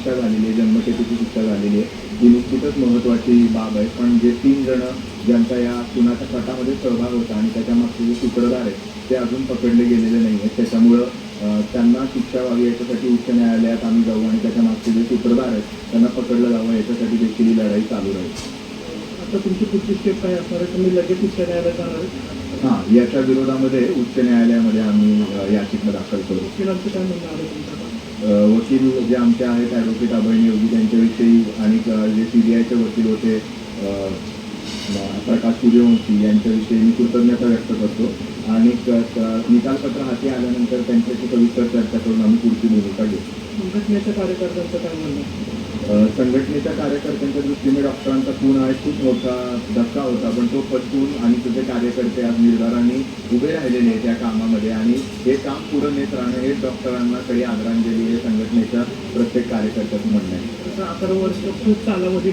शिक्षा झालेली आहे जन्मठेपेची शिक्षा झालेली आहे. ही निश्चितच महत्त्वाची बाब आहे. पण जे तीन जण ज्यांचा या खुनाच्या कटामध्ये सहभाग होता आणि त्याच्या मागचे जे सूत्रधार आहेत ते अजून पकडले गेलेले नाही आहेत. त्याच्यामुळं त्यांना शिक्षा व्हावी याच्यासाठी उच्च न्यायालयात आम्ही जाऊ आणि त्याच्या मागचे जे सूत्रधार आहेत त्यांना पकडलं जावं याच्यासाठी देखील ही लढाई चालू राहील. आता तुमची पुढची स्टेप काय असणार आहे? तुम्ही लगेच उच्च न्यायालयात जाणार हां याच्या विरोधामध्ये उच्च न्यायालयामध्ये आम्ही याचिका दाखल करू वकिलांचं काय म्हणणं आलं तुमच्याकडे अ, वकील जे आमचे आहेत ॲडव्होकेट अभय योगी त्यांच्याविषयी आणि जे सी बी आयचे वकील होते प्रकाश सूर्यवंशी यांच्याविषयी मी कृतज्ञता व्यक्त करतो. आणि निकालपत्र हाती आल्यानंतर त्यांच्याशी सविस्तर चर्चा करून आम्ही पुढची भूमिका घेऊ. संघटनेच्या कार्यकर्त्यांचं काय म्हणणं? आहे? संघटनेच्या कार्यकर्त्यांच्या दृष्टीने डॉक्टरांचा खून हा एक खूप मोठा धक्का होता पण तो पटवून आणि तुझे कार्यकर्ते आज निर्धाराने उभे राहिलेले आहेत या कामामध्ये आणि हे काम पुढे नेत राहणं हे डॉक्टरांना खरी आदरांजली हे संघटनेच्या प्रत्येक कार्यकर्त्याचं म्हणणं आहे. अकरा वर्ष खूप कालावधी